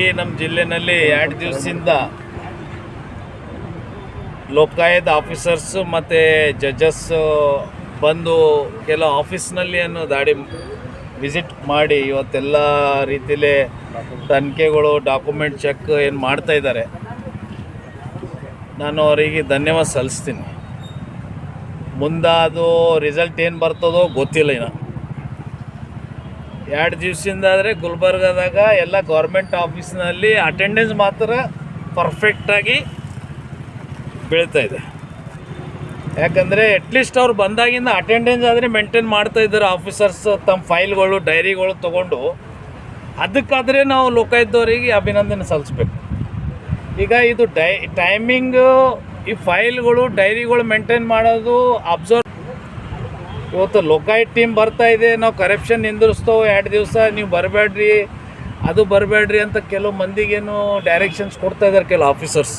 ಈ ನಮ್ಮ ಜಿಲ್ಲೆನಲ್ಲಿ ಎರಡು ದಿವಸದಿಂದ ಲೋಕಾಯುಕ್ತ ಆಫೀಸರ್ಸು ಮತ್ತು ಜಡ್ಜಸ್ ಬಂದು ಕೆಲವು ಆಫೀಸ್ನಲ್ಲಿ ಅನ್ನೋ ದಾಡಿ ವಿಸಿಟ್ ಮಾಡಿ ಇವತ್ತೆಲ್ಲ ರೀತಿಯಲ್ಲೇ ತನಿಖೆಗಳು, ಡಾಕ್ಯುಮೆಂಟ್ ಚೆಕ್ ಏನು ಮಾಡ್ತಾ ಇದ್ದಾರೆ. ನಾನು ಅವರಿಗೆ ಧನ್ಯವಾದ ಸಲ್ಲಿಸ್ತೀನಿ. ಮುಂದೆ ಅದು ರಿಸಲ್ಟ್ ಏನು ಬರ್ತದೋ ಗೊತ್ತಿಲ್ಲ ಇನ್ನು. ಎರಡು ದಿವಸದಿಂದ ಆದರೆ ಗುಲ್ಬರ್ಗದಾಗ ಎಲ್ಲ ಗೌರ್ಮೆಂಟ್ ಆಫೀಸ್ನಲ್ಲಿ ಅಟೆಂಡೆನ್ಸ್ ಮಾತ್ರ ಪರ್ಫೆಕ್ಟಾಗಿ ಬೀಳ್ತಾ ಇದೆ. ಯಾಕಂದರೆ ಅಟ್ಲೀಸ್ಟ್ ಅವ್ರು ಬಂದಾಗಿಂದ ಅಟೆಂಡೆನ್ಸ್ ಆದರೆ ಮೇಂಟೈನ್ ಮಾಡ್ತಾ ಇದ್ದಾರೆ ಆಫೀಸರ್ಸ್ ತಮ್ಮ ಫೈಲ್ಗಳು ಡೈರಿಗಳು ತೊಗೊಂಡು. ಅದಕ್ಕಾದರೆ ನಾವು ಲೋಕಾಯುಕ್ತವರಿಗೆ ಅಭಿನಂದನೆ ಸಲ್ಲಿಸ್ಬೇಕು. ಈಗ ಇದು ಡೈ ಟೈಮಿಂಗು ಈ ಫೈಲ್ಗಳು ಡೈರಿಗಳು ಮೇಂಟೈನ್ ಮಾಡೋದು ಅಬ್ಸರ್ವ್ ಇವತ್ತು ಲೋಕಾಯ್ ಟೀಮ್ ಬರ್ತಾ ಇದೆ. ನಾವು ಕರಪ್ಷನ್ ನಿಂದಿರಿಸ್ತೋ. ಎರಡು ದಿವಸ ನೀವು ಬರಬೇಡ್ರಿ ಅದು ಬರಬೇಡ್ರಿ ಅಂತ ಕೆಲವು ಮಂದಿಗೇನು ಡೈರೆಕ್ಷನ್ಸ್ ಕೊಡ್ತಾ ಇದ್ದಾರೆ ಕೆಲವು ಆಫೀಸರ್ಸ್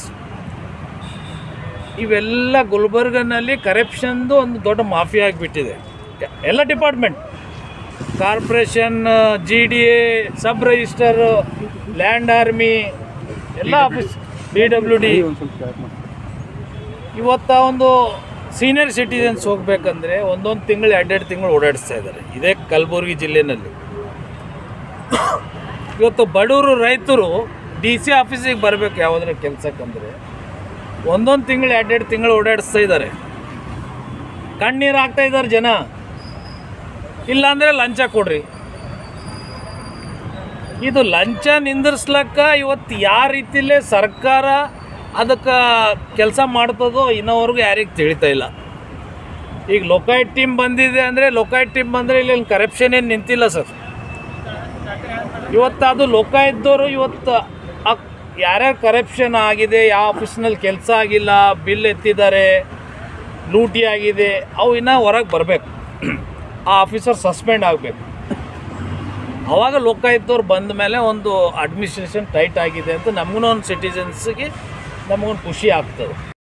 ಇವೆಲ್ಲ ಗುಲ್ಬರ್ಗನಲ್ಲಿ ಕರಪ್ಷನ್ದು ಒಂದು ದೊಡ್ಡ ಮಾಫಿಯಾ ಆಗಿಬಿಟ್ಟಿದೆ. ಎಲ್ಲ department corporation G D A sub register land army ಎಲ್ಲ ಆಫೀಸ್ ಬಿ ಡಬ್ಲ್ಯೂ ಡಿ ಇವತ್ತ ಒಂದು ಸೀನಿಯರ್ ಸಿಟಿಸನ್ಸ್ ಹೋಗ್ಬೇಕಂದ್ರೆ ಒಂದೊಂದು ತಿಂಗಳು ಎರಡೆರಡು ತಿಂಗಳು ಓಡಾಡಿಸ್ತಾ ಇದ್ದಾರೆ ಇದೇ ಕಲಬುರಗಿ ಜಿಲ್ಲೆನಲ್ಲಿ. ಇವತ್ತು ಬಡವರು ರೈತರು ಡಿ ಸಿ ಆಫೀಸಿಗೆ ಬರಬೇಕು ಯಾವುದರ ಕೆಲಸಕ್ಕಂದರೆ. ಒಂದೊಂದು ತಿಂಗಳು ಎರಡೆರಡು ತಿಂಗಳು ಓಡಾಡಿಸ್ತಾ ಇದ್ದಾರೆ ಕಣ್ಣೀರು ಹಾಕ್ತಾ ಇದ್ದಾರೆ ಜನ. ಇಲ್ಲಾಂದರೆ ಲಂಚ ಕೊಡ್ರಿ. ಇದು ಲಂಚ ನಿಂದಿರ್ಸ್ಲಕ್ಕ ಇವತ್ತು ಯಾವ ರೀತಿಲೇ ಸರ್ಕಾರ ಅದಕ್ಕೆ ಕೆಲಸ ಮಾಡ್ತದೋ ಇನ್ನೋವರೆಗೂ ಯಾರಿಗೆ ತಿಳಿತಾ ಇಲ್ಲ. ಈಗ ಲೋಕಾಯ್ ಟೀಮ್ ಬಂದಿದೆ ಅಂದರೆ ಲೋಕಾಯ್ ಟೀಮ್ ಬಂದರೆ ಇಲ್ಲಿ ಕರಪ್ಷನ್ ಏನು ನಿಂತಿಲ್ಲ ಸರ್. ಇವತ್ತು ಅದು ಲೋಕಾಯುಕ್ತವರು ಇವತ್ತು ಯಾರ್ಯಾರು ಕರಪ್ಷನ್ ಆಗಿದೆ, ಯಾವ ಆಫೀಸ್ನಲ್ಲಿ ಕೆಲಸ ಆಗಿಲ್ಲ ಬಿಲ್ ಎತ್ತಿದ್ದಾರೆ, ಲೂಟಿ ಆಗಿದೆ, ಅವು ಇನ್ನೂ ಹೊರಗೆ ಬರಬೇಕು. ಆ ಆಫೀಸರ್ ಸಸ್ಪೆಂಡ್ ಆಗಬೇಕು. ಅವಾಗ ಲೋಕಾಯುಕ್ತವ್ರು ಬಂದ ಮೇಲೆ ಒಂದು ಅಡ್ಮಿನಿಸ್ಟ್ರೇಷನ್ ಟೈಟ್ ಆಗಿದೆ ಅಂತ ನಮಗೂ ಒಂದು ಸಿಟಿಸನ್ಸ್ಗೆ ನಮಗೊಂದು ಖುಷಿ ಆಗ್ತದೆ.